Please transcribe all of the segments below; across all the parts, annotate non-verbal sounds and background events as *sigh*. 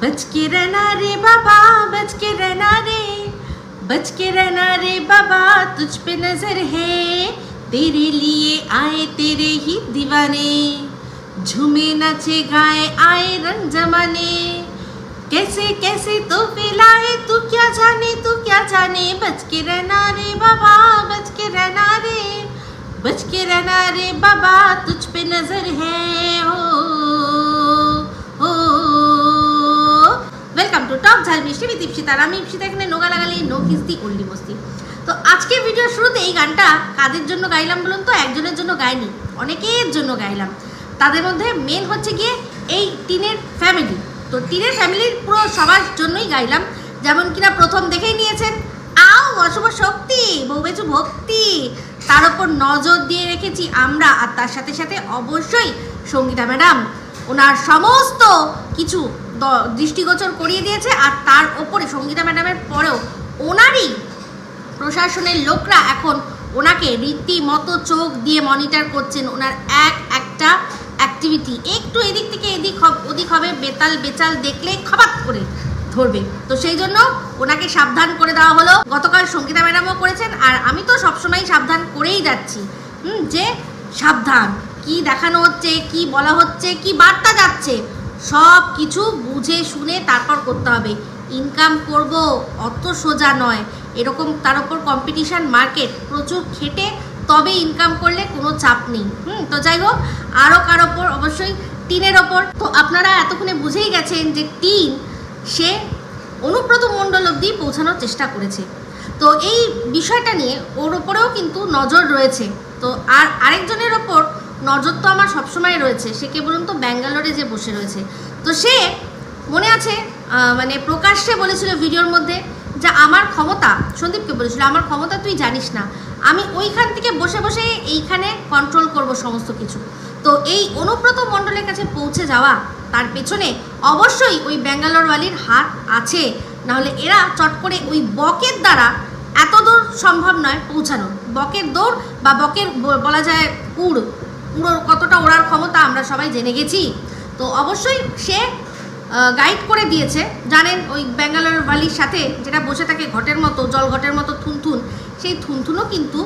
बच के रहना रे बाबा, बच के रहना रे। बच के रहना रे बाबा, तुझ पे नज़र है। तेरे लिए आए तेरे ही दीवाने। झूमे नाचे गाए आए रंग जमाने। कैसे कैसे तो पिलाए तू क्या जाने, तू क्या जाने। बच के रहना रे बाबा, बच के रहना रे। बच के रहना रे बाबा, तुझ पे नज़र है हो ওয়েলকাম টু টক ঝাল মিষ্টি বিদ ইপসিতার আমি ইপসিতা, এখানে নোগা লাগালি নো কিস্তি ওল্ডি মস্তি। তো আজকে ভিডিওর শুরুতে এই গানটা কাদের জন্য গাইলাম বলুন তো? একজনের জন্য গাইনি, অনেকের জন্য গাইলাম। তাদের মধ্যে মেন হচ্ছে গিয়ে এই টিনের ফ্যামিলি তো টিনের ফ্যামিলির পুরো সবার জন্যই গাইলাম। যেমন কিনা প্রথম দেখেই নিয়েছেন, আও, অশুভ শক্তি বউ বেচু ভক্তি। তার ওপর নজর দিয়ে রেখেছি আমরা, আর তার সাথে সাথে অবশ্যই সঙ্গীতা ম্যাডাম। ওনার সমস্ত কিছু দৃষ্টিগোচর করিয়ে দিয়েছে আর তার ওপরে সঙ্গীতা ম্যাডামের পরেও ওনারই প্রশাসনের লোকরা এখন ওনাকে রীতিমতো চোখ দিয়ে মনিটর করছেন। ওনার এক একটা অ্যাক্টিভিটি একটু এদিক থেকে এদিক ওদিক হবে, বেতাল বেচাল দেখলে খপাত করে ধরবে। তো সেই জন্য ওনাকে সাবধান করে দেওয়া হলো। গতকাল সঙ্গীতা ম্যাডামও করেছেন আর আমি তো সবসময় সাবধান করেই যাচ্ছি। যে সাবধান। কি দেখানো হচ্ছে, কি বলা হচ্ছে, কি বার্তা যাচ্ছে? সব কিছু বুঝে শুনে তারপর করতে হবে। ইনকাম করব অত সোজা নয়। এরকম তার উপর কম্পিটিশান মার্কেট প্রচুর খেটে তবে ইনকাম করলে কোনো চাপ নেই। হুম, তো যাই হোক আরও কার ওপর অবশ্যই টিনের ওপর তো আপনারা এতক্ষণে বুঝেই গেছেন যে টিন সে অনুব্রত মণ্ডল অবধি পৌঁছানোর চেষ্টা করেছে। তো এই বিষয়টা নিয়ে ওর ওপরেও কিন্তু নজর রয়েছে। তো আর আরেকজনের ওপর নজর তো আমার সবসময় রয়েছে। সে কে বলুন তো ব্যাঙ্গালোরে যে বসে রয়েছে। তো সে মনে আছে মানে প্রকাশ্যে বলেছিল ভিডিওর মধ্যে যে আমার ক্ষমতা, সন্দীপকে বলেছিল, আমার ক্ষমতা তুই জানিস না। আমি ওইখান থেকে বসে বসে এইখানে কন্ট্রোল করব সমস্ত কিছু। তো এই অনুব্রত মণ্ডলের কাছে পৌঁছে যাওয়া, তার পেছনে অবশ্যই ওই ব্যাঙ্গালোরওয়ালির হাত আছে। নাহলে এরা চট করে ওই বকের দ্বারা এত দূর সম্ভব নয় পৌঁছানো বকের দৌড় বা বকের বলা যায় উড়। উড়োর কতটা ওড়ার ক্ষমতা আমরা সবাই জেনে গেছি। তো অবশ্যই সে গাইড করে দিয়েছে। জানেন ওই ব্যাঙ্গালোর বালির সাথে যেটা বসে থাকে ঘটের মতো, জল ঘটের মতো থুনথুন, সেই থুনথুনও কিন্তু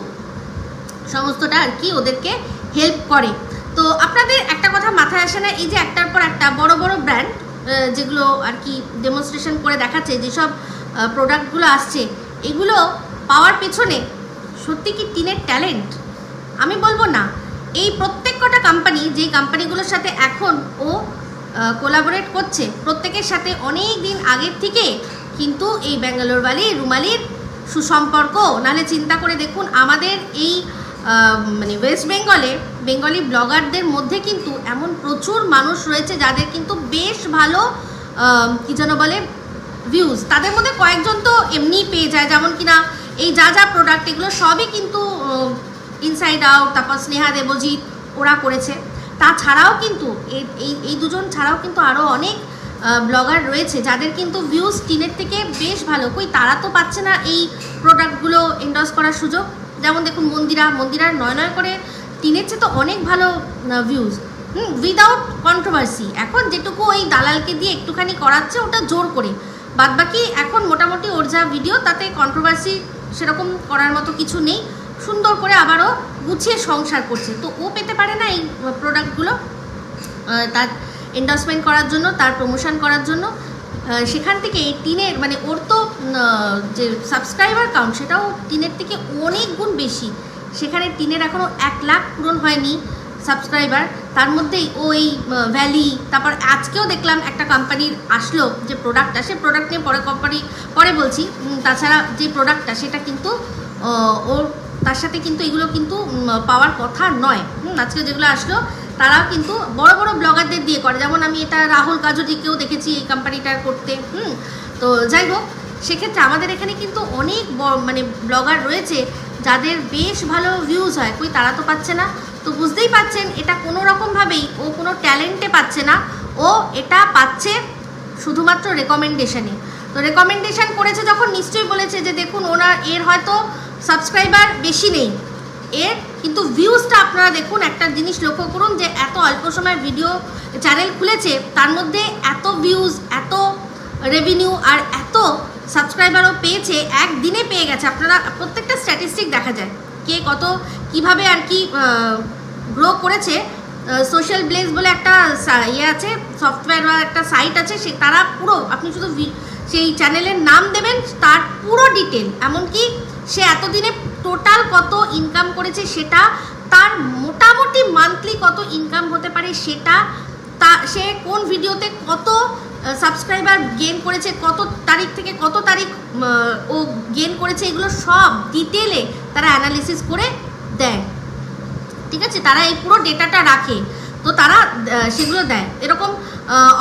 সমস্তটা আর কি ওদেরকে হেল্প করে। তো আপনাদের একটা কথা মাথায় আসে না, এই যে একটার পর একটা বড় বড় ব্র্যান্ড যেগুলো আর কি ডেমনস্ট্রেশন করে দেখাচ্ছে, যেসব প্রোডাক্টগুলো আসছে, এগুলো পাওয়ার পেছনে সত্যি কি টিনের ট্যালেন্ট আমি বলব না। এই প্রত্যেক কটা কোম্পানি যেই কোম্পানিগুলোর সাথে এখন ও কোলাবোরেট করছে, প্রত্যেকের সাথে অনেক দিন আগের থেকে কিন্তু এই ব্যাঙ্গালোরবালি রুমালির সুসম্পর্ক। নাহলে চিন্তা করে দেখুন, আমাদের এই মানে ওয়েস্ট বেঙ্গলে বেঙ্গলি ব্লগারদের মধ্যে কিন্তু এমন প্রচুর মানুষ রয়েছে যাদের কিন্তু বেশ ভালো কি যেন বলে ভিউজ তাদের মধ্যে কয়েকজন তো এমনিই পেয়ে যায়, যেমন কিনা এই যা যা প্রোডাক্ট এগুলো সবই কিন্তু ইনসাইড আউট তারপর স্নেহা দেবজিৎ, ওরা করেছে। তাছাড়াও কিন্তু এই, এই- দুজন ছাড়াও কিন্তু আরও অনেক ব্লগার রয়েছে, যাদের কিন্তু ভিউজ টিনের থেকে বেশ ভালো। কই, তারা তো পাচ্ছে না এই প্রোডাক্টগুলো এন্ডোর্স করার সুযোগ। যেমন দেখুন মন্দিরা, মন্দিরার নয় নয় করে টিনের চেয়ে তো অনেক ভালো ভিউজ হুম উইদাউট কন্ট্রোভার্সি এখন যেটুকু ওই দালালকে দিয়ে একটুখানি করাচ্ছে, ওটা জোর করে। বাদবাকি এখন মোটামুটি ওর যা ভিডিও তাতে কন্ট্রোভার্সি সেরকম করার মতো কিছু নেই। সুন্দর করে আবারও গুছিয়ে সংসার করছে। তো ও পেতে পারে না এই প্রোডাক্টগুলো তার এন্ডোর্সমেন্ট করার জন্য, তার প্রমোশন করার জন্য। সেখান থেকে এই টিনের মানে ওর তো যে সাবস্ক্রাইবার কাউন্ট সেটাও টিনের থেকে অনেক গুণ বেশি। সেখানে টিনের এখনও এক লাখ পূরণ হয়নি সাবস্ক্রাইবার তার মধ্যেই ওই ভ্যালি তারপর আজকেও দেখলাম একটা কোম্পানির আসলো যে প্রোডাক্টটা সে প্রোডাক্ট নিয়ে পরে কোম্পানি পরে বলছি তাছাড়া যে প্রোডাক্টটা সেটা কিন্তু ওর তার সাথে কিন্তু এগুলো কিন্তু পাওয়ার কথা নয়। হুম, আজকে যেগুলো আসলো তারাও কিন্তু বড় বড় ব্লগারদের দিয়ে করে। যেমন আমি এটা রাহুল কাজরিকেও দেখেছি এই কোম্পানিটার করতে। হুম তো যাই হোক সেক্ষেত্রে আমাদের এখানে কিন্তু অনেক মানে ব্লগার রয়েছে যাদের বেশ ভালো ভিউজ হয়। কই তারা তো পাচ্ছে না। তো বুঝতেই পাচ্ছেন এটা কোনো রকমভাবেই ও কোনো ট্যালেন্টে পাচ্ছে না। ও এটা পাচ্ছে শুধুমাত্র রেকমেন্ডেশনে তো রেকমেন্ডেশন করেছে যখন নিশ্চয়ই বলেছে যে দেখুন ওনার এর হয়তো সাবস্ক্রাইবার বেশি নেই। এর কিন্তু ভিউজটা আপনারা দেখুন, একটা জিনিস লক্ষ্য করুন যে এত অল্প সময় ভিডিও চ্যানেল খুলেছে, তার মধ্যে এত ভিউজ এত রেভিনিউ আর এত সাবস্ক্রাইবারও পেয়েছে, একদিনে পেয়ে গেছে। আপনারা, প্রত্যেকটা স্ট্যাটিস্টিক দেখা যায় কে কত, কীভাবে আর কি গ্রো করেছে। সোশ্যাল ব্লেস বলে একটা ইয়ে আছে সফটওয়্যার বা একটা সাইট আছে, সে, তারা পুরো, আপনি শুধু সেই চ্যানেলের নাম দেবেন, তার পুরো ডিটেল এমনকি সে এতদিনে টোটাল কত ইনকাম করেছে সেটা, তার মোটামুটি মান্থলি কত ইনকাম হতে পারে সেটা, তা সে কোন ভিডিওতে কত সাবস্ক্রাইবার গেন করেছে, কত তারিখ থেকে কত তারিখ ও গেন করেছে, এগুলো সব ডিটেলে তারা অ্যানালিসিস করে দেয়। ঠিক আছে? তারা এই পুরো ডেটাটা রাখে। তো তারা সেগুলো দেয়। এরকম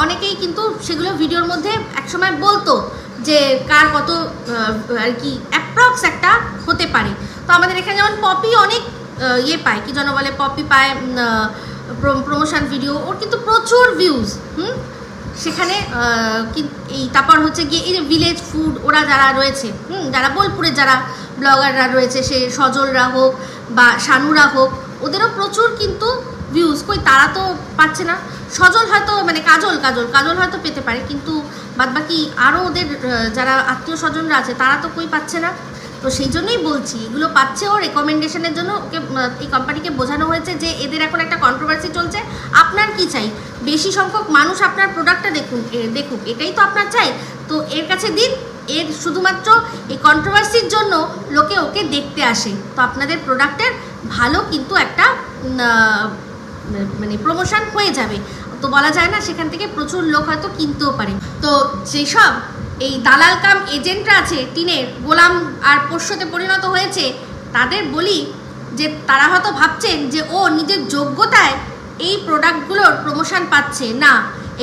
অনেকেই কিন্তু সেগুলো ভিডিওর মধ্যে একসময় বলতো যে কার কত আর কি অ্যাপ্রক্স একটা হতে পারে। তো আমাদের এখানে যেমন পপি অনেক ইয়ে পায়, কি যেন বলে, পপি পায় প্রমোশন ভিডিও ওর কিন্তু প্রচুর ভিউজ হুম? সেখানে এই তারপর হচ্ছে গিয়ে এই যে ভিলেজ ফুড ওরা যারা রয়েছে, হুম? যারা বোলপুরে যারা ব্লগাররা রয়েছে, সে সজলরা হোক বা শানুরা হোক, ওদেরও প্রচুর কিন্তু ভিউজ কই, তারা তো পাচ্ছে না। সজল হয়তো মানে কাজল কাজল কাজল হয়তো পেতে পারে, কিন্তু বাদবাকি আরও ওদের যারা আত্মীয় স্বজনরা আছে, তারা তো কই পাচ্ছে না। তো সেই জন্যই বলছি, এগুলো পাচ্ছে ও রেকমেন্ডেশনের জন্য ওকে এই কোম্পানিকে বোঝানো হয়েছে যে এদের এখন একটা কন্ট্রোভার্সি চলছে। আপনার কি চাই? বেশি সংখ্যক মানুষ আপনার প্রোডাক্টটা দেখুন দেখুক, এটাই তো আপনার চাই। তো এর কাছে দিন, এর শুধুমাত্র এই কন্ট্রোভার্সির জন্য লোকে ওকে দেখতে আসে। তো আপনাদের প্রোডাক্টের ভালো কিন্তু একটা মানে প্রমোশন হয়ে যাবে। তো বলা যায় না, সেখান থেকে প্রচুর লোক হয়তো কিনতেও পারে তো যেসব এই দালাল কাম এজেন্টরা আছে, টিনের গোলাম আর পোষ্যতে পরিণত হয়েছে, তাদের বলি যে তারা হয়তো ভাবছেন যে, ও নিজের যোগ্যতায় এই প্রোডাক্টগুলোর প্রমোশন পাচ্ছে। না,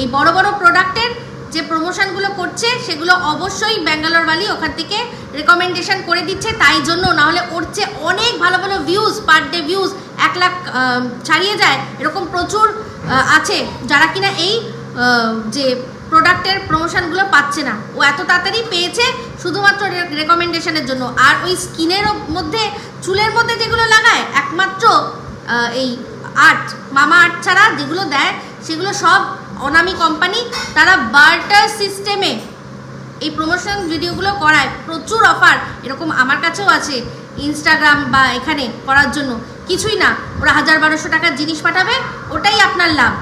এই বড় বড় প্রোডাক্টের যে প্রমোশনগুলো করছে, সেগুলো অবশ্যই ব্যাঙ্গালোরওয়ালি ওখান থেকে রেকমেন্ডেশন করে দিচ্ছে, তাই জন্য নাহলে ওর চেয়ে অনেক ভালো ভালো ভিউজ পার ডে ভিউজ এক লাখ ছাড়িয়ে যায়। এরকম প্রচুর আছে, যারা কিনা এই যে প্রোডাক্টের প্রমোশনগুলো পাচ্ছে না। ও এত তাড়াতাড়ি পেয়েছে শুধুমাত্র রেকমেন্ডেশনের জন্য। আর ওই স্কিনের মধ্যে, চুলের মধ্যে যেগুলো লাগায়, একমাত্র এই আর্ট, মামা আর্ট ছাড়া যেগুলো দেয়, সেগুলো সব অনামি কোম্পানি, তারা বার্টার সিস্টেমে এই প্রমোশন ভিডিওগুলো করায়। প্রচুর অফার, এরকম আমার কাছেও আছে, ইনস্টাগ্রাম বা এখানে করার জন্য। কিছুই না। ওরা হাজার বারোশো টাকার জিনিস পাঠাবে, ওটাই আপনার লাভ।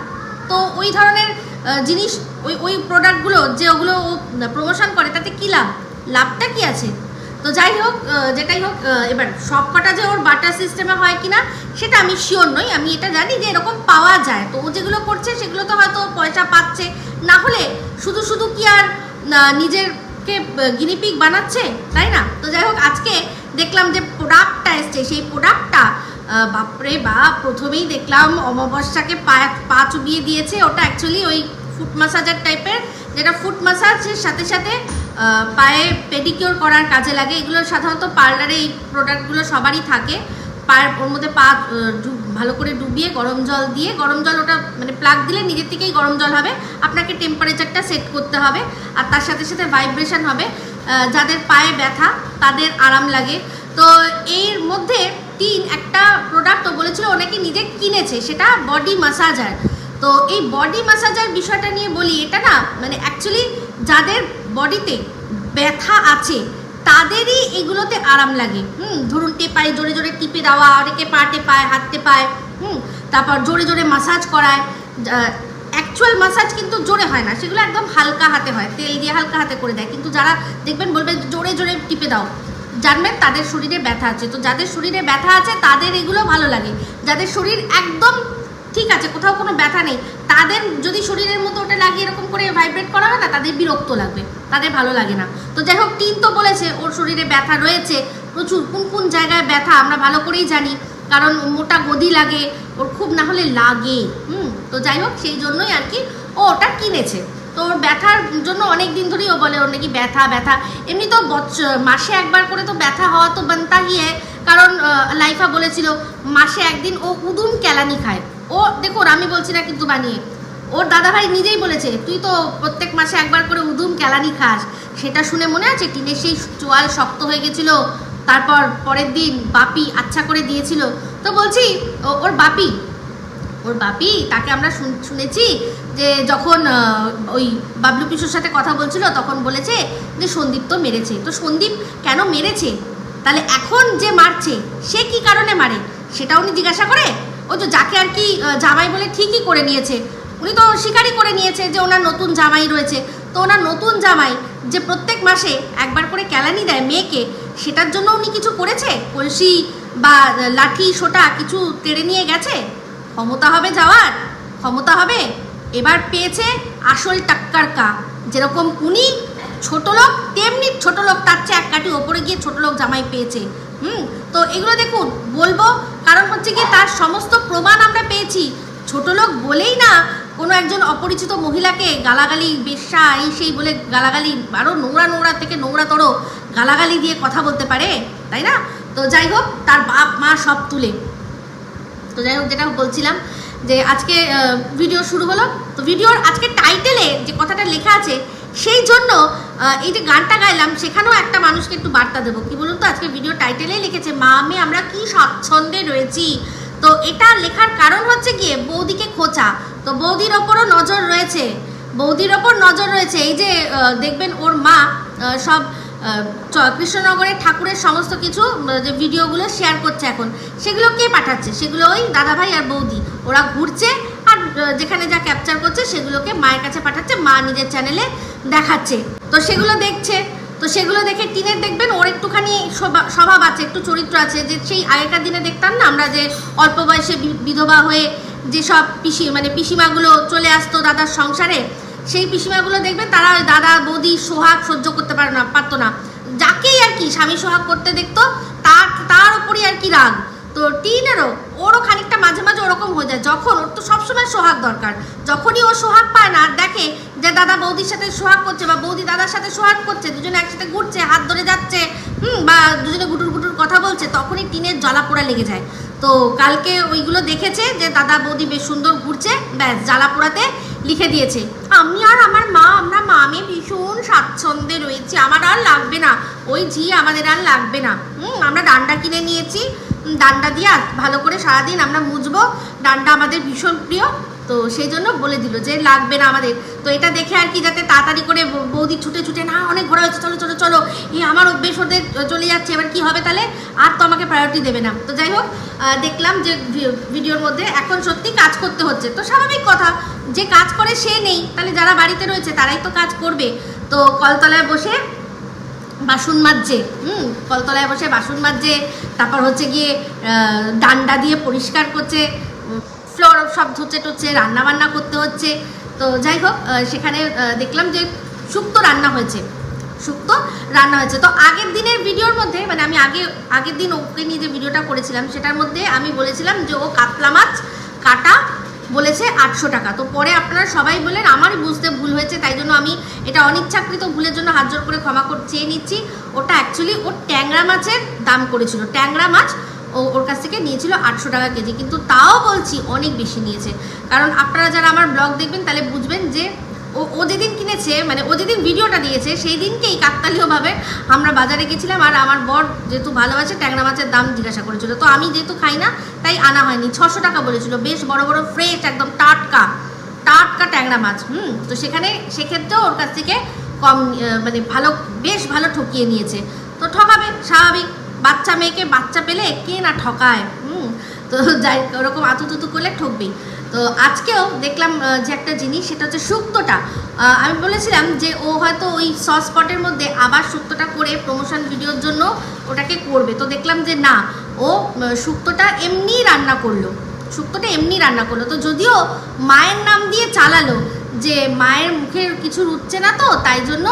তো ওই ধরনের জিনিস, ওই ওই প্রোডাক্টগুলো যে ওগুলো ও প্রমোশন করে, তাতে কী লাভ? লাভটা কি আছে? তো যাই হোক যেটাই হোক এবার সব কটা যে ওর বাটার সিস্টেমে হয় কি না, সেটা আমি শিওর নই। আমি এটা জানি যে এরকম পাওয়া যায়। তো ও যেগুলো করছে, সেগুলো তো হয়তো পয়সা পাচ্ছে। না হলে শুধু শুধু কি আর নিজেরকে গিনিপিক বানাচ্ছে? তাই না? তো যাই হোক, আজকে দেখলাম যে প্রোডাক্টটা এসছে। সেই প্রোডাক্টটা বাপরে বা, প্রথমেই দেখলাম অমাবস্যাকে পা পা চুবিয়ে দিয়েছে। ওটা অ্যাকচুয়ালি ওই ফুট মাসাজার টাইপের যেটা ফুট মাসাজের সাথে সাথে পায়ে পেডিকিওর করার কাজে লাগে। এগুলো সাধারণত পার্লারে এই প্রোডাক্টগুলো সবারই থাকে। পায়ের ওর মধ্যে পা ভালো করে ডুবিয়ে গরম জল দিয়ে, গরম জল ওটা মানে প্লাগ দিলে নিজের থেকেই গরম জল হবে। আপনাকে টেম্পারেচারটা সেট করতে হবে আর তার সাথে সাথে ভাইব্রেশন হবে। যাদের পায়ে ব্যথা, তাদের আরাম লাগে। তো এর মধ্যে তিন একটা প্রোডাক্ট বলেছিল অনেকে নিজে কিনেছে, সেটা বডি মাসাজার তো এই বডি মাসাজার বিষয়টা নিয়ে বলি, এটা না মানে অ্যাকচুয়ালি যাদের বডিতে ব্যথা আছে, তাদেরই এগুলোতে আরাম লাগে। হুম, ধরুন টেপায় জোরে জোরে টিপে দেওয়া, অনেকে পা টেপায়, হাত টেপায়, হুম, তারপর জোরে জোরে মাসাজ করায়। অ্যাকচুয়াল মাসাজ কিন্তু জোরে হয় না, সেগুলো একদম হালকা হাতে হয়, তেল দিয়ে হালকা হাতে করে দেয়। কিন্তু যারা দেখবেন বলবে জোরে জোরে টিপে দাও। জানবেন তাদের শরীরে ব্যথা আছে। তো যাদের শরীরে ব্যথা আছে, তাদের এগুলো ভালো লাগে। যাদের শরীর একদম ঠিক আছে, কোথাও কোনো ব্যথা নেই, তাদের যদি শরীরের মতো ওটা লাগিয়ে এরকম করে ভাইব্রেট করা হয় না, তাদের বিরক্ত লাগবে। তাদের ভালো লাগে না। তো যাই হোক, টিন তো বলেছে, ওর শরীরে ব্যথা রয়েছে। প্রচুর, কোন কোন জায়গায় ব্যথা আমরা ভালো করেই জানি, কারণ মোটা গদি লাগে, ওর খুব না হলে লাগে। হুম, তো যাই হোক, সেই জন্যই আর কি ও ওটা কিনেছে। তো ওর ব্যথার জন্য অনেক দিন ধরেই ও বলে ওর নাকি ব্যথা ব্যথা। এমনি তো মাসে একবার করে তো ব্যথা হওয়া তো বানতা হি হ্যায় কারণ লাইফা বলেছিল, মাসে একদিন ও উদুম কেলানি খায়। ও দেখুন আমি বলছি না কিন্তু বানিয়ে। ওর দাদাভাই নিজেই বলেছে, তুই তো প্রত্যেক মাসে একবার করে উদুম কেলানি খাস। সেটা শুনে মনে আছে? টিনের সেই চোয়াল শক্ত হয়ে গেছিল, তারপর পরের দিন বাপি আচ্ছা করে দিয়েছিল। তো বলছি ওর বাপি ওর বাপি, তাকে আমরা শুন- শুনেছি যে যখন ওই বাবলু পিসুর সাথে কথা বলছিল, তখন বলেছে যে সন্দীপ তো মেরেছে। তো সন্দীপ কেন মেরেছে? তাহলে এখন যে মারছে, সে কি কারণে মারে? সেটা উনি জিজ্ঞাসা করে। ও তো যাকে আর কি জামাই বলে ঠিকই করে নিয়েছে। উনি তো স্বীকারই করে নিয়েছে যে ওনার নতুন জামাই রয়েছে। তো ওনার নতুন জামাই যে প্রত্যেক মাসে একবার করে ক্যালানি দেয় মেয়েকে, সেটার জন্য উনি কিছু করেছে? কলসি বা লাঠি, সোটা কিছু তেড়ে নিয়ে গেছে? ক্ষমতা হবে যাওয়ার? ক্ষমতা হবে? এবার পেয়েছে আসল টাক্কার কা। যেরকম উনি ছোট লোক, তেমনি ছোট লোক, তার চেয়ে এক কাটি ওপরে গিয়ে ছোট লোক জামাই পেয়েছে। হুম? তো এগুলো দেখুন, বলব, কারণ হচ্ছে কি তার সমস্ত প্রমাণ আমরা পেয়েছি। ছোট লোক বলেই না কোনো একজন অপরিচিত মহিলাকে গালাগালি, বেশ্যা, এই সেই বলে গালাগালি আরও নোংরা নোংরা থেকে নোংরা নোংরাতর গালাগালি দিয়ে কথা বলতে পারে, তাই না? তো যাই হোক, তার বাপ মা সব তুলে। তো যাই হোক, যেটা বলছিলাম যে আজকে ভিডিও শুরু হলো। তো ভিডিওর আজকে টাইটেলে যে কথাটা লেখা আছে, সেই জন্য এই যে গানটা গাইলাম, সেখানেও একটা মানুষকে একটু বার্তা দেবো। কি বলুন তো, আজকে ভিডিও টাইটেলেই লিখেছে, মা, আমি, আমরা কি স্বাচ্ছন্দ্যে রয়েছি? তো এটা লেখার কারণ হচ্ছে গিয়ে বৌদিকে খোঁচা। তো বৌদির ওপরও নজর রয়েছে। বৌদির ওপর নজর রয়েছে। এই যে দেখবেন ওর মা সব কৃষ্ণনগরের ঠাকুরের সমস্ত কিছু যে ভিডিওগুলো শেয়ার করছে এখন, সেগুলো কে পাঠাচ্ছে? সেগুলো ওই দাদাভাই আর বৌদি। ওরা ঘুরছে আর যেখানে যা ক্যাপচার করছে, সেগুলোকে মায়ের কাছে পাঠাচ্ছে, মা নিজের চ্যানেলে দেখাচ্ছে। তো সেগুলো দেখছে। তো সেগুলো দেখে টিনের দেখবেন, ওর একটুখানি স্বভা- স্বভাব আছে, একটু চরিত্র আছে। যে সেই আগেকার দিনে দেখতাম না আমরা যে অল্প বয়সে বিধবা হয়ে যেসব পিসি মানে পিসিমাগুলো চলে আসতো দাদার সংসারে সেই পিসিমাগুলো দেখবেন তারা ওই দাদা, বৌদি, সোহাগ সহ্য করতে পারে না, পারতো না। যাকেই আর কি স্বামী সোহাগ করতে দেখতো, তার তার উপরই আর কি রাগ। তো টিনেরও, ওরও খানিকটা মাঝে মাঝে ওরকম হয়ে যায়। যখন ওর তো সবসময় সোহাগ দরকার। যখনই ও সোহাগ পায় না, আর দেখে যে দাদা বৌদির সাথে সোহাগ করছে বা বৌদি দাদার সাথে সোহাগ করছে, দুজনে একসাথে ঘুরছে, হাত ধরে যাচ্ছে, হুম, বা দুজনে গুটুর গুটুর কথা বলছে, তখনই টিনের জ্বালা পোড়া লেগে যায়। তো কালকে ওইগুলো দেখেছে যে দাদা বৌদি বেশ সুন্দর ঘুরছে, ব্যাস, জ্বালা পোড়াতে লিখে দিয়েছে, আমি আর আমার মা, আমরা আমি ভীষণ স্বাচ্ছন্দ্যে রয়েছি, আমার আর লাগবে না, ওই ঝি আমাদের আর লাগবে না। হুম, আমরা ডান্ডা কিনে নিয়েছি ডান্ডা দিয়ে ভালো করে সারাদিন আমরা মুজবো ডান্ডা আমাদের ভীষণ প্রিয় তো সেই জন্য বলে দিল যে, লাগবে না আমাদের। তো এটা দেখে আর কি যাতে তাড়াতাড়ি করে বৌদি ছুটে ছুটে, না, অনেক ঘোরা হয়েছে, চলো চলো চলো। এই আমার অভ্যেস ওদের চলে যাচ্ছে, এবার কি হবে তাহলে? আর তো আমাকে প্রায়োরিটি দেবে না। তো যাই হোক দেখলাম যে ভিডিওর মধ্যে এখন সত্যি কাজ করতে হচ্ছে। তো স্বাভাবিক কথা, যে কাজ করে সে নেই। তাহলে যারা বাড়িতে রয়েছে, তারাই তো কাজ করবে। তো কলতলায় বসে বাসন মাজছে, হুম, কলতলায় বসে বাসন মাজছে, তারপর হচ্ছে গিয়ে ডান্ডা দিয়ে পরিষ্কার করছে ফ্লোর সব ধুচ্ছে টুচ্ছে, রান্না বান্না করতে হচ্ছে। তো যাই হোক সেখানে দেখলাম যে শুক্তো রান্না হয়েছে। শুক্তো রান্না হয়েছে। তো আগের দিনের ভিডিওর মধ্যে মানে আমি আগে, আগের দিন ওকে নিয়ে যে ভিডিওটা করেছিলাম, সেটার মধ্যে আমি বলেছিলাম যে ও কাতলা মাছ কাটা বলেছে আটশো টাকা। তো পরে আপনারা সবাই বলেন আমারই বুঝতে ভুল হয়েছে, তাই জন্য আমি এটা অনিচ্ছাকৃত ভুলের জন্য হাত জোর করে ক্ষমা চেয়ে নিচ্ছি। ওটা অ্যাকচুয়ালি ওর ট্যাংরা মাছের দাম করেছিল। ট্যাংরা মাছ ও ওর কাছ থেকে নিয়েছিল আটশো টাকা কেজি। কিন্তু তাও বলছি অনেক বেশি নিয়েছে। কারণ আপনারা যারা আমার ব্লগ দেখবেন তাহলে বুঝবেন যে ও ও যেদিন কিনেছে মানে ও যেদিন ভিডিওটা দিয়েছে, সেই দিনকেই কাকতালীয়ভাবে আমরা বাজারে গেছিলাম আর আমার বর যেহেতু ভালোবাসে, ট্যাংরা মাছের দাম জিজ্ঞাসা করেছিল। তো আমি যেহেতু খাই না, তাই আনা হয়নি। ছশো টাকা বলেছিল। বেশ বড় বড় ফ্রেশ একদম টাটকা টাটকা ট্যাংরা মাছ। হুম, তো সেখানে সেক্ষেত্রেও ওর কাছ থেকে কম মানে ভালো, বেশ ভালো ঠকিয়ে নিয়েছে। তো ঠকাবে, স্বাভাবিক। বাচ্চা মেয়েকে বাচ্চা পেলে কে না ঠকায়? হুম, তো যাই, ওরকম আতু তুতু করলে ঠকবেই। তো আজকেও দেখলাম যে একটা জিনিস, সেটা হচ্ছে শুক্তোটা আমি বলেছিলাম যে ও হয়তো ওই সস স্পটের মধ্যে আবার শুক্তোটা করে প্রমোশন ভিডিওর জন্য ওটাকে করবে। তো দেখলাম যে না, ও শুক্তোটা এমনিই রান্না করল। শুক্তোটা এমনি রান্না করল। তো যদিও মায়ের নাম দিয়ে চালালো যে মায়ের মুখের কিছু রুচ্ছে না তো, তাই জন্য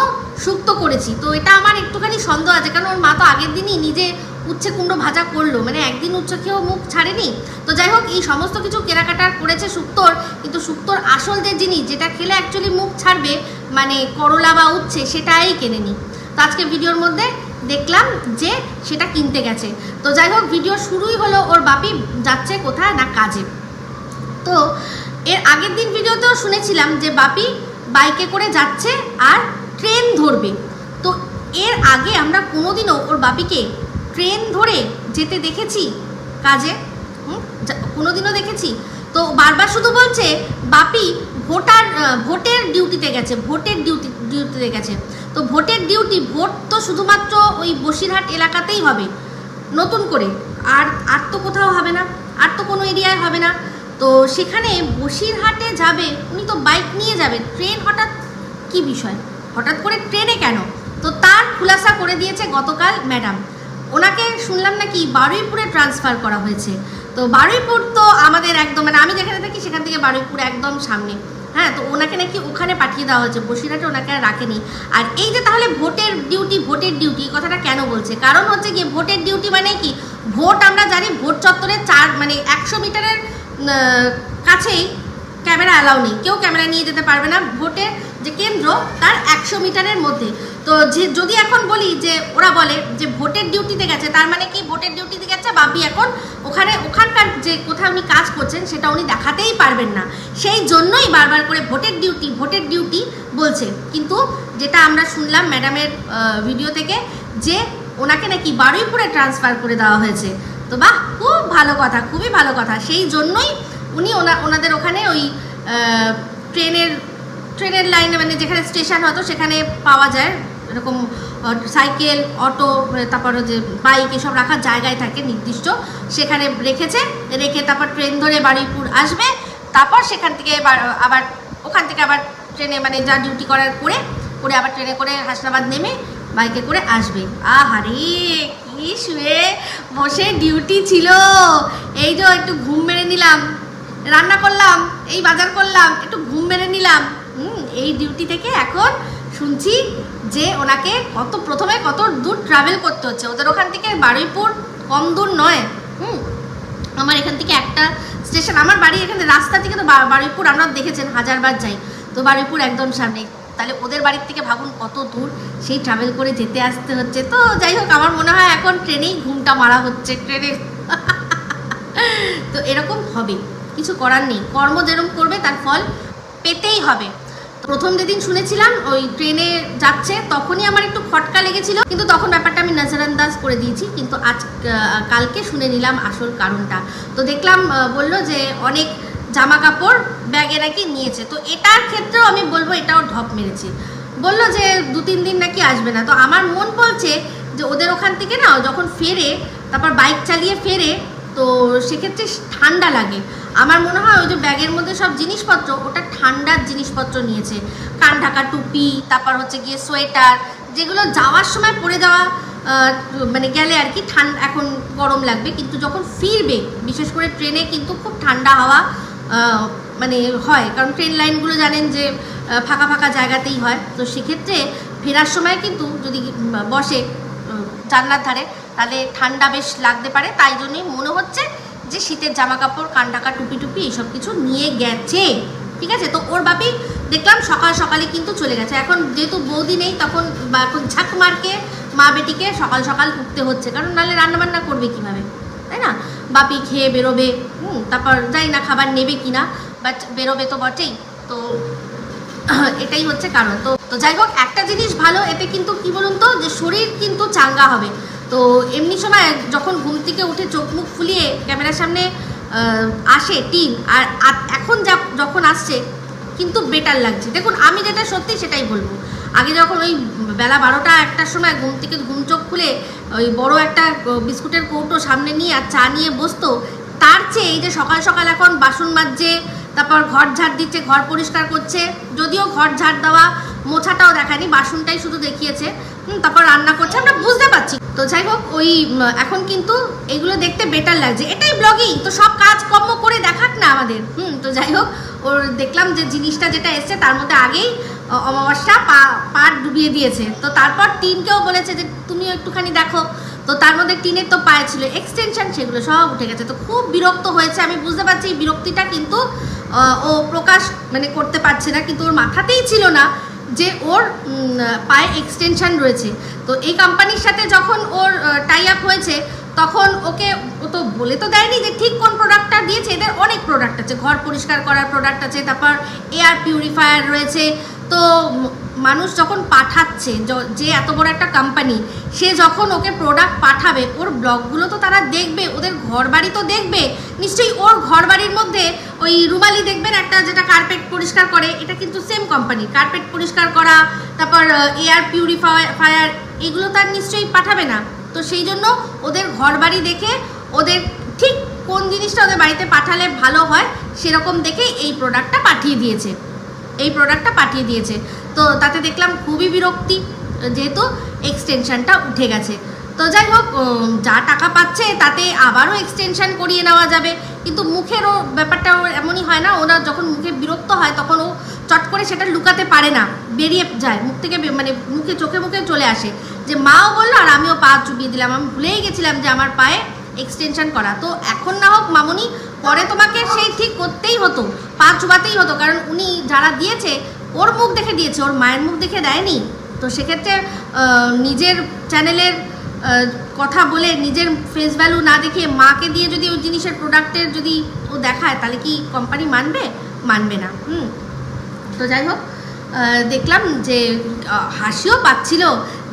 শুক্তো করেছি। তো এটা আমার একটুখানি সন্দেহ আছে, কারণ ওর মা তো আগের দিনই নিজে উচ্ছে কুমড়ো ভাজা করল। মানে একদিন উচ্ছে খেয়েও মুখ ছাড়েনি। তো যাই হোক, এই সমস্ত কিছু কেনাকাটা করেছে শুক্তোর কিন্তু শুক্তোর আসল যে জিনিস, যেটা খেলে অ্যাকচুয়ালি মুখ ছাড়বে মানে করলা বা উচ্ছে, সেটাই কেনেনি। তো আজকে ভিডিওর মধ্যে দেখলাম যে সেটা কিনতে গেছে। তো যাই হোক, ভিডিও শুরুই হলো ওর বাপি যাচ্ছে কোথায় না কাজে। তো এর আগের দিন ভিডিওতেও শুনেছিলাম যে বাপি বাইকে করে যাচ্ছে আর ট্রেন ধরবে। তো এর আগে আমরা কোনোদিনও ওর বাপিকে ট্রেন ধরে যেতে দেখেছি কাজে? কোনোদিনও দেখেছি? তো বারবার শুধু বলছে, বাপি, ভোটার ভোটের ডিউটিতে গেছে, ভোটের ডিউটি, ডিউটিতে গেছে। তো ভোটের ডিউটি, ভোট তো শুধুমাত্র ওই বসিরহাট এলাকাতেই হবে, নতুন করে। আর আর তো কোথাও হবে না, আর তো কোনো এরিয়ায় হবে না। তো সেখানে বসিরহাটে যাবে, উনি তো বাইক নিয়ে যাবে ট্রেন হঠাৎ কি বিষয়? হঠাৎ করে ট্রেনে কেন? তো তার খুলাসা করে দিয়েছে গতকাল ম্যাডাম ওনাকে শুনলাম নাকি বারুইপুরে ট্রান্সফার করা হয়েছে। তো বারুইপুর তো আমাদের একদম মানে আমি যেখানে থাকি সেখান থেকে বারুইপুর একদম সামনে। হ্যাঁ তো ওনাকে নাকি ওখানে পাঠিয়ে দেওয়া হয়েছে, বসিরহাটে ওনাকে আর রাখেনি। আর এই যে তাহলে ভোটের ডিউটি ভোটের ডিউটি কথাটা কেন বলছে? কারণ হচ্ছে কি ভোটের ডিউটি মানে কি? ভোট আমরা জানি ভোট চত্বরে চার মানে একশো মিটারের কাছেই ক্যামেরা অ্যালাউ নেই। কেউ ক্যামেরা নিয়ে যেতে পারবে না। ভোটের যে কেন্দ্র, তার একশো মিটারের মধ্যে। তো যে, যদি এখন বলি যে, ওরা বলে যে, ভোটের ডিউটিতে গেছে, তার মানে কি ভোটের ডিউটিতে গেছে বাপি এখন ওখানে, ওখানকার যে, কোথায় উনি কাজ করছেন, সেটা উনি দেখাতেই পারবেন না। সেই জন্যই বারবার করে ভোটের ডিউটি ভোটের ডিউটি বলছে। কিন্তু যেটা আমরা শুনলাম ম্যাডামের ভিডিও থেকে যে, ওনাকে নাকি বারুইপুরে ট্রান্সফার করে দেওয়া হয়েছে। তো বাহ, খুব ভালো কথা, খুবই ভালো কথা। সেই জন্যই উনি ওনা, ওনাদের ওখানে ওই ট্রেনের ট্রেনের লাইনে মানে যেখানে স্টেশন হতো সেখানে পাওয়া যায়। এরকম সাইকেল, অটো তারপর যে বাইক এসব রাখার জায়গায় থাকে নির্দিষ্ট। সেখানে রেখেছে, রেখে তারপর ট্রেন ধরে বারুইপুর আসবে। তারপর সেখান থেকে আবার, ওখান থেকে আবার ট্রেনে মানে যা ডিউটি করার করে করে আবার ট্রেনে করে হাসনাবাদ নেমে বাইকে করে আসবে। আহারে! কি শুয়ে বসে ডিউটি ছিল। এই যে একটু ঘুম মেরে নিলাম। রান্না করলাম, এই বাজার করলাম, একটু ঘুম মেরে নিলাম। হুম, এই ডিউটি থেকে এখন শুনছি যে ওনাকে কত প্রথমে কত দূর ট্রাভেল করতে হচ্ছে। ওদের ওখান থেকে বারুইপুর কম দূর নয়। হুম, আমার এখান থেকে একটা স্টেশন আমার বাড়ি এখানে রাস্তা থেকে তো বারুইপুর আমরা দেখেছেন, হাজারবার যাই। তো বারুইপুর একদম সামনে তাহলে ওদের বাড়ির থেকে ভাবুন কত দূর। সেই ট্রাভেল করে যেতে আসতে হচ্ছে। তো যাই হোক, আমার মনে হয় এখন ট্রেনেই ঘুমটা মারা হচ্ছে ট্রেনে। তো এরকম হবে। কিছু করার নেই। কর্ম যেরকম করবে, তার ফল পেতেই হবে। প্রথম যেদিন শুনেছিলাম, ওই ট্রেনে যাচ্ছে, তখনই আমার একটু খটকা লেগেছিল। কিন্তু তখন ব্যাপারটা আমি নজরান্দাজ করে দিয়েছি। কিন্তু আজ কালকে শুনে নিলাম আসল কারণটা। তো দেখলাম বলল যে অনেক জামা কাপড় ব্যাগে নাকি নিয়েছে। তো এটার ক্ষেত্রেও আমি বলব এটাও ঢপ মেরেছে। বলল যে দু তিন দিন নাকি আসবে না। তো আমার মন বলছে যে ওদের ওখান থেকে না যখন ফেরে, তারপর বাইক চালিয়ে ফেরে, তো সেক্ষেত্রে ঠান্ডা লাগে। আমার মনে হয় ওই যে ব্যাগের মধ্যে সব জিনিসপত্র, ওটা ঠান্ডার জিনিসপত্র নিয়েছে। কান ঢাকা টুপি, তারপর হচ্ছে গিয়ে সোয়েটার, যেগুলো যাওয়ার সময় পরে যাওয়া মানে গেলে আর কি ঠান্ডা, এখন গরম লাগবে। কিন্তু যখন ফিরবে, বিশেষ করে ট্রেনে কিন্তু খুব ঠান্ডা হাওয়া মানে হয়। কারণ ট্রেন লাইনগুলো জানেন যে ফাঁকা ফাঁকা জায়গাতেই হয়। তো সেক্ষেত্রে ফেরার সময় কিন্তু যদি বসে জানলার ধারে, তাহলে ঠান্ডা বেশ লাগতে পারে। তাই জন্যই মনে হচ্ছে যে, শীতের জামা কাপড় কান ঢাকা টুপি টুপি এইসব কিছু নিয়ে গেছে। ঠিক আছে? তো ওর বাপি দেখলাম সকাল সকালে কিন্তু চলে গেছে। এখন যেহেতু বৌদি নেই, তখন বা, এখন ঝাঁক মা বেটিকে সকাল সকাল উঠতে হচ্ছে। কারণ নাহলে রান্নাবান্না করবে কীভাবে? তাই না? বাপি খেয়ে বেরোবে, হুম, তারপর যাই না খাবার নেবে কি না বাট বেরোবে তো বটেই। তো *clears throat* এটাই হচ্ছে কারণ। তো তো যাই হোক, একটা জিনিস ভালো, এতে কিন্তু কি বলুন তো, যে শরীর কিন্তু চাঙ্গা হবে। তো এমনি সময় যখন ঘুম থেকে উঠে চোখ মুখ ফুলিয়ে ক্যামেরার সামনে আসে টিন আর এখন যা, যখন আসছে কিন্তু বেটার লাগছে। দেখুন, আমি যেটা সত্যি সেটাই বলব। আগে যখন ওই বেলা বারোটা, একটার সময় ঘুম থেকে ঘুম চোখ খুলে ওই বড় একটা বিস্কুটের কৌটো সামনে নিয়ে আর চা নিয়ে বসতো, তার চেয়ে এই যে সকাল সকাল এখন বাসন মাজছে, তারপর ঘর ঝাড় দিচ্ছে, ঘর পরিষ্কার করছে, যদিও ঘর ঝাড় দেওয়া মোছাটাও দেখায়নি, বাসনটাই শুধু দেখিয়েছে তারপর রান্না করছে, আমরা বুঝতে পারছি। তো যাই হোক, ওই এখন কিন্তু এগুলো দেখতে বেটার লাগছে। এটাই ব্লগিং তো সব কাজকর্ম করে দেখাক না আমাদের, হুম, তো যাই হোক ওর দেখলাম যে জিনিসটা যেটা এসছে তার মধ্যে আগেই অমাবস্যা পা পা ডুবিয়ে দিয়েছে। তো তারপর টিনকেও বলেছে যে, তুমিও একটুখানি দেখো। তো তার মধ্যে টিনের তো পায়ে ছিল এক্সটেনশন সেগুলো সব উঠে গেছে। তো খুব বিরক্ত হয়েছে। আমি বুঝতে পারছি এই বিরক্তিটা কিন্তু ও প্রকাশ মানে করতে পারছে না, কিন্তু ওর মাথাতেই ছিল না যে ওর পায়ে এক্সটেনশন রয়েছে। তো এই কোম্পানির সাথে যখন ওর টাই আপ হয়েছে তখন ওকে, ও তো বলে তো দেয়নি যে ঠিক কোন প্রোডাক্টটা দিয়েছে, এদের অনেক প্রোডাক্ট আছে। ঘর পরিষ্কার করার প্রোডাক্ট আছে, তারপর এয়ার পিউরিফায়ার রয়েছে। তো মানুষ যখন পাঠাচ্ছে, যে এত বড় একটা কোম্পানি সে যখন ওকে প্রোডাক্ট পাঠাবে, ওর ব্লগগুলো তো তারা দেখবে, ওদের ঘর বাড়ি তো দেখবে। নিশ্চয়ই ওর ঘর বাড়ির মধ্যে ওই রুমালি দেখবেন একটা যেটা কার্পেট পরিষ্কার করে, এটা কিন্তু সেম কোম্পানি কার্পেট পরিষ্কার করা, তারপর এয়ার পিউরিফায়ার এগুলো তার নিশ্চয়ই পাঠাবে না। তো সেই জন্য ওদের ঘর বাড়ি দেখে ওদের ঠিক কোন জিনিসটা ওদের বাড়িতে পাঠালে ভালো হয় সেরকম দেখে এই প্রোডাক্টটা পাঠিয়ে দিয়েছে। এই প্রোডাক্টটা পাঠিয়ে দিয়েছে। তো তাতে দেখলাম খুবই বিরক্তি, যেহেতু এক্সটেনশানটা উঠে গেছে। তো যাই হোক যা টাকা পাচ্ছে তাতে আবারও এক্সটেনশন করিয়ে নেওয়া যাবে। কিন্তু মুখেরও ব্যাপারটা এমনই হয় না, ওরা যখন মুখে বিরক্ত হয় তখন ও চট করে সেটা লুকাতে পারে না, বেরিয়ে যায়, মুখ থেকে মানে মুখে, চোখে মুখে চলে আসে। যে মাও বলল, আর আমিও পা চুবিয়ে দিলাম। আমি ভুলেই গেছিলাম যে আমার পায়ে এক্সটেনশন করা। তো এখন না হোক, মামুনি, পরে তোমাকে সেই ঠিক করতেই হতো, পা চুবাতেই হতো। কারণ উনি যারা দিয়েছে, ওর মুখ দেখে দিয়েছে, ওর মায়ের মুখ দেখে দেয়নি। তো সেক্ষেত্রে নিজের চ্যানেলের কথা বলে নিজের ফেস ভ্যালু না দেখে মাকে দিয়ে যদি ওই জিনিসের প্রোডাক্টের যদি ও দেখায়, তাহলে কি কোম্পানি মানবে? মানবে না। হুম। তো যাই হোক দেখলাম যে হাসিও পাচ্ছিল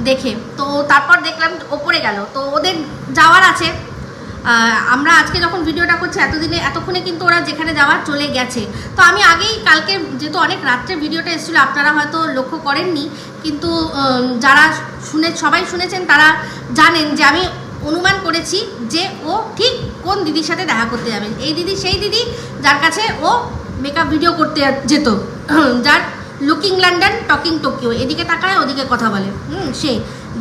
দেখে। তো তারপর দেখলাম ওপরে গেল। তো ওদের যাওয়ার আছে। আমরা আজকে যখন ভিডিওটা করছি এতদিনে, এতক্ষণে কিন্তু ওরা যেখানে যাওয়ার চলে গেছে। তো আমি আগেই কালকে যেহেতু অনেক রাত্রে ভিডিওটা এসেছিল, আপনারা হয়তো লক্ষ্য করেননি, কিন্তু যারা শুনে, সবাই শুনেছেন তারা জানেন যে আমি অনুমান করেছি যে ও ঠিক কোন দিদির সাথে দেখা করতে যাবে। এই দিদি, সেই দিদি যার কাছে ও মেকআপ ভিডিও করতে যেত। *clears throat* যার লুকিং লন্ডন টকিং টোকিও এদিকে তাকায়, ওদিকে কথা বলে। হুম, সে,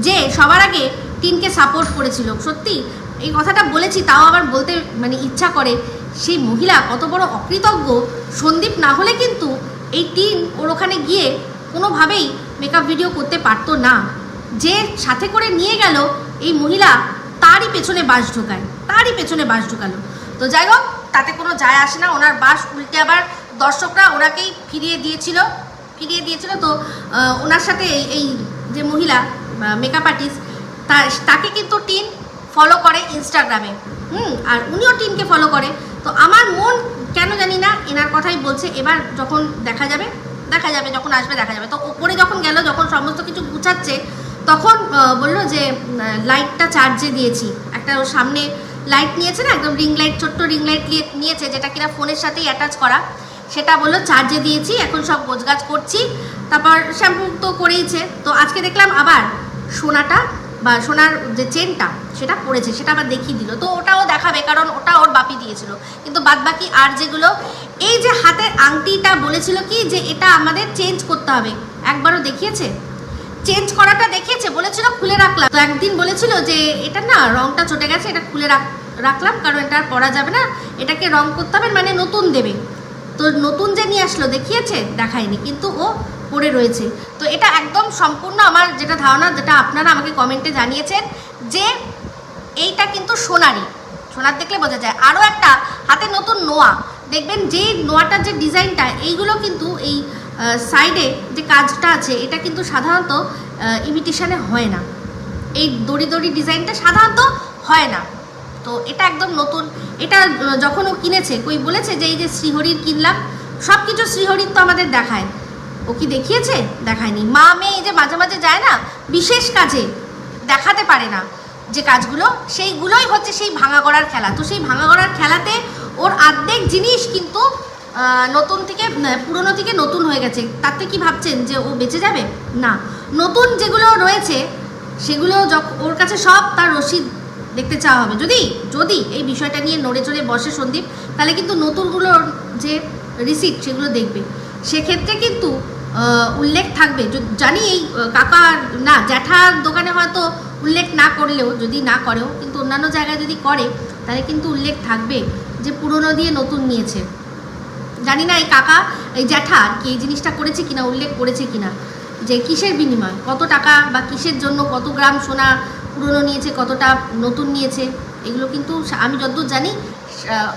যে সবার আগে টিনকে সাপোর্ট করেছিল। সত্যি এই কথাটা বলেছি, তাও আবার বলতে মানে ইচ্ছা করে। সেই মহিলা কত বড় অকৃতজ্ঞ, সন্দীপ না হলে কিন্তু এই টিন ওর ওখানে গিয়ে কোনোভাবেই মেকআপ ভিডিও করতে পারতো না। যে সাথে করে নিয়ে গেল, এই মহিলা তারই পেছনে বাস ঢোকায়, তারই পেছনে বাস ঢোকালো। তো যাই হোক, তাতে কোনো যায় আসে না, ওনার বাস উল্টে আবার দর্শকরা ওনাকেই ফিরিয়ে দিয়েছিল ফিরিয়ে দিয়েছিল। তো ওনার সাথে এই- যে মহিলা মেকআপ আর্টিস্ট তাকে কিন্তু টিন ফলো করে ইনস্টাগ্রামে হুম, আর উনিও টিনকে ফলো করে। তো আমার মন কেন জানি না, এনার কথাই বলছে, এবার যখন দেখা যাবে দেখা যাবে, যখন আসবে, দেখা যাবে। তো ওপরে যখন গেল, যখন সমস্ত কিছু গুছাচ্ছে, তখন বলল যে লাইটটা চার্জে দিয়েছি। একটা ওর সামনে লাইট নিয়েছে না, একদম রিং লাইট ছোট্ট রিং লাইট নিয়েছে, যেটা কিনা ফোনের সাথেই অ্যাটাচ করা। সেটা বলল চার্জে দিয়েছি, এখন সব গোছগাছ করছি। তারপর শ্যাম্পু তো করেইছে। তো আজকে দেখলাম আবার সোনাটা বা সোনার যে চেনটা, সেটা পড়েছে, সেটা আবার দেখিয়ে দিল। তো ওটাও দেখাবে, কারণ ওটা ওর বাপি দিয়েছিল। কিন্তু বাদ বাকি আর যেগুলো, এই যে হাতের আংটিটা বলেছিল কি যে এটা আমাদের চেঞ্জ করতে হবে। একবারও দেখিয়েছে? চেঞ্জ করাটা দেখিয়েছে, বলেছিল খুলে রাখলাম। তো একদিন বলেছিল যে এটা না, রংটা চটে গেছে, এটা খুলে রাখ, রাখলাম, কারণ এটা আর পরা যাবে না। এটাকে রং করতে হবে মানে নতুন দেবে। তো নতুন যে নিয়ে আসলো, দেখিয়েছে? দেখায়নি, কিন্তু ও পড়ে রয়েছে। তো এটা একদম সম্পূর্ণ আমার যেটা ধারণা, যেটা আপনারা আমাকে কমেন্টে জানিয়েছেন যে এইটা কিন্তু সোনারি সোনার দেখলে বোঝা যায়। আরও একটা, হাতে নতুন নোয়া। দেখবেন যে নোয়াটার যে ডিজাইনটা, এইগুলো কিন্তু এই সাইডে যে কাজটা আছে, এটা কিন্তু সাধারণত ইমিটেশানে হয় না। এই দড়ি দড়ি ডিজাইনটা সাধারণত হয় না। তো এটা একদম নতুন। এটা যখন ও কিনেছে, কই বলেছে যে এই যে শ্রীহরির কিনলাম সব কিছু শ্রীহরির তো আমাদের দেখায়। ও কি দেখিয়েছে? দেখায়নি। মা মেয়ে যে মাঝে মাঝে যায় না, বিশেষ কাজে দেখাতে পারে না যে কাজগুলো, সেইগুলোই হচ্ছে সেই ভাঙা গড়ার খেলা। তো সেই ভাঙা গড়ার খেলাতে ওর অর্ধেক জিনিস কিন্তু নতুন থেকে পুরনো থেকে নতুন হয়ে গেছে। তাতে কি ভাবছেন যে ও বেঁচে যাবে? না। নতুন যেগুলো রয়েছে, সেগুলো যখন ওর কাছে সব তার রসিদ দেখতে চাওয়া হবে। যদি যদি এই বিষয়টা নিয়ে নড়ে চড়ে বসে সন্দীপ, তাহলে কিন্তু নতুনগুলোর যে রিসিপ্ট সেগুলো দেখবে। সেক্ষেত্রে কিন্তু উল্লেখ থাকবে। জানি এই কাকা না, জ্যাঠার দোকানে হয়তো উল্লেখ না করলেও, যদি না করেও, কিন্তু অন্যান্য জায়গায় যদি করে, তাহলে কিন্তু উল্লেখ থাকবে যে পুরনো দিয়ে নতুন নিয়েছে। জানি না এই কাকা, এই জ্যাঠা কি এই জিনিসটা করেছে কিনা, উল্লেখ করেছে কিনা। যে কিসের বিনিময়? কত টাকা বা কিসের জন্য কত গ্রাম সোনা পুরনো নিয়েছে, কতটা নতুন নিয়েছে, এগুলো কিন্তু আমি যতদূর জানি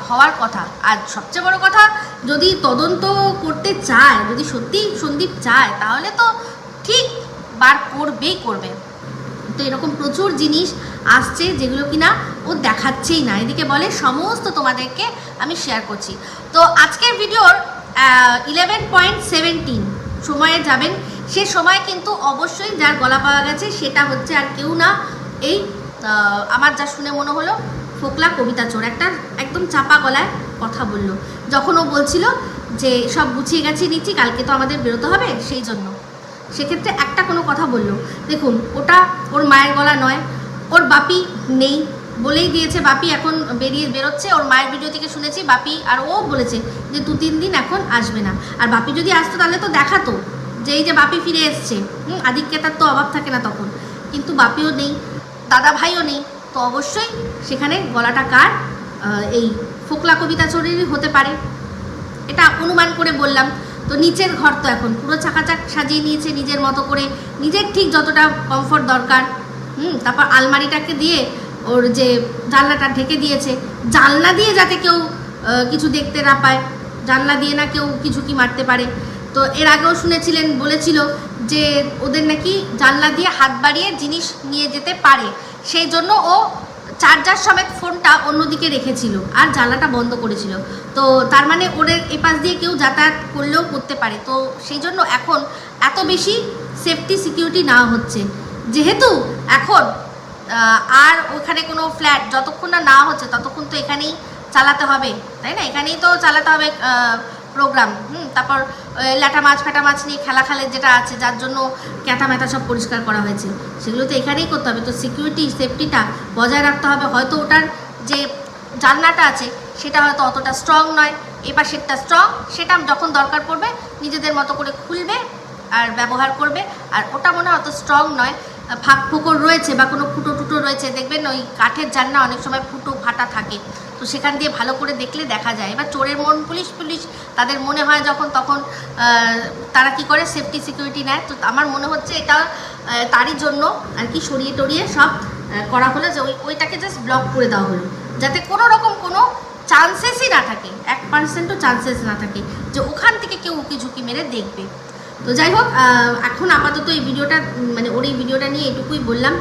হওয়ার কথা। আর সবচেয়ে বড় কথা, যদি তদন্ত করতে চায়, যদি সত্যি সন্দীপ চায়, তাহলে তো ঠিক বার করবেই করবে। তো এরকম প্রচুর জিনিস আসছে যেগুলো কিনা ও দেখাচ্ছেই না। এদিকে বলে, সমস্ত তোমাদেরকে আমি শেয়ার করছি। তো আজকের ভিডিওর ইলেভেন পয়েন্ট সেভেন্টিন সময়ে যাবেন। সে সময় কিন্তু অবশ্যই যার গলা পাওয়া গেছে, সেটা হচ্ছে আর কেউ না এই আমার যা শুনে মনে হলো, ফোকলা কবিতা চোর, একটা একদম চাপা গলায় কথা বলল। যখন ও বলছিল যে, সব গুছিয়ে গেছি নিচ্ছি, কালকে তো আমাদের বেরোতে হবে, সেই জন্য। সেক্ষেত্রে একটা কোনো কথা বলল। দেখুন, ওটা ওর মায়ের গলা নয়, ওর বাপি নেই। বলেই দিয়েছে, বাপি এখন বেরিয়ে বেরোচ্ছে, ওর মায়ের ভিডিও থেকে শুনেছি, বাপি আর ও বলেছে যে, দু তিন দিন এখন আসবে না। আর বাপি যদি আসতো, তাহলে তো দেখাতো যে, এই যে বাপি ফিরে এসছে। হুম আদিক্যতার তো অভাব থাকে না তখন। কিন্তু বাপিও নেই। দাদা ভাইও নেই, তো অবশ্যই সেখানে গলাটা কার এই ফোকলা কবিতা চোরেরই হতে পারে। এটা অনুমান করে বললাম, তো নিচের ঘর তো এখন, পুরো চাকাচাক সাজিয়ে নিয়েছে নিজের মতো করে, নিজের ঠিক যতটা কমফোর্ট দরকার। হুম, তারপর আলমারিটাকে দিয়ে ওর যে জানলাটা ঢেকে দিয়েছে, জানলা দিয়ে যাতে কেউ কিছু দেখতে না পায়, জানলা দিয়ে না কেউ কিছু কি মারতে পারে। তো এর আগেও শুনেছিলেন, বলেছিল যে ওদের নাকি জানলা দিয়ে হাত বাড়িয়ে জিনিস নিয়ে যেতে পারে। সেই জন্য ও চার্জার সমেত ফোনটা অন্যদিকে রেখেছিল আর জানলাটা বন্ধ করেছিল। তো তার মানে ওদের এপাশ দিয়ে কেউ যাতায়াত করলেও করতে পারে। তো সেই জন্য এখন এত বেশি সেফটি সিকিউরিটি নেওয়া হচ্ছে। যেহেতু এখন আর ওখানে কোনো ফ্ল্যাট যতক্ষণ না নেওয়া হচ্ছে ততক্ষণ তো এখানেই চালাতে হবে, তাই না? এখানেই তো চালাতে হবে প্রোগ্রাম হুম, তারপর ল্যাটা মাছ, ফ্যাটা মাছ নিয়ে খেলা খালের যেটা আছে, যার জন্য ক্যাথা ম্যাথা সব পরিষ্কার করা হয়েছে। সেগুলো তো এখানেই করতে হবে। তো সিকিউরিটি সেফটিটা বজায় রাখতে হবে। হয়তো ওটার যে জানলাটা আছে, সেটা হয়তো অতটা স্ট্রং নয়। এ পাশেরটা স্ট্রং সেটা যখন দরকার পড়বে, নিজেদের মতো করে খুলবে আর ব্যবহার করবে। আর ওটা মনে হয় অত স্ট্রং নয়। ফাঁক ফুকর রয়েছে বা কোনো ফুটো টুটো রয়েছে, দেখবেন ওই কাঠের জানলা অনেক সময় ফুটো ফাটা থাকে। তো সেখান দিয়ে ভালো করে দেখলে দেখা যায়। এবার চোরের মন পুলিশ পুলিশ তাদের মনে হয় যখন তখন তারা কি করে? সেফটি সিকিউরিটি নেয়। তো আমার মনে হচ্ছে এটা তারই জন্য আর কি সরিয়ে টরিয়ে সব করা হলো যে ওই, ওইটাকে জাস্ট ব্লক করে দেওয়া হলো। যাতে কোনো রকম কোনো চান্সেসই না থাকে। এক পার্সেন্টও চান্সেস না থাকে যে ওখান থেকে কেউ উকি ঝুঁকি মেরে দেখবে। তো যাই হোক এখন আপাতত এই ভিডিওটা মানে ওর এই ভিডিওটা নিয়ে এটুকুই বললাম।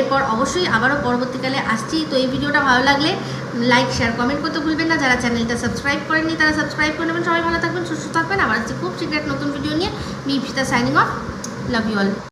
এরপর অবশ্যই আবারও পরবর্তীকালে আসছি। তো এই ভিডিওটা ভালো লাগলে লাইক শেয়ার কমেন্ট করতে ভুলবেন না। যারা চ্যানেলটা সাবস্ক্রাইব করেননি, তারা সাবস্ক্রাইব করে নেবেন। সবাই ভালো থাকবেন, সুস্থ থাকবেন। আবার আজকে খুব শীঘ্র নতুন ভিডিও নিয়ে। Me Ipsita signing off love you all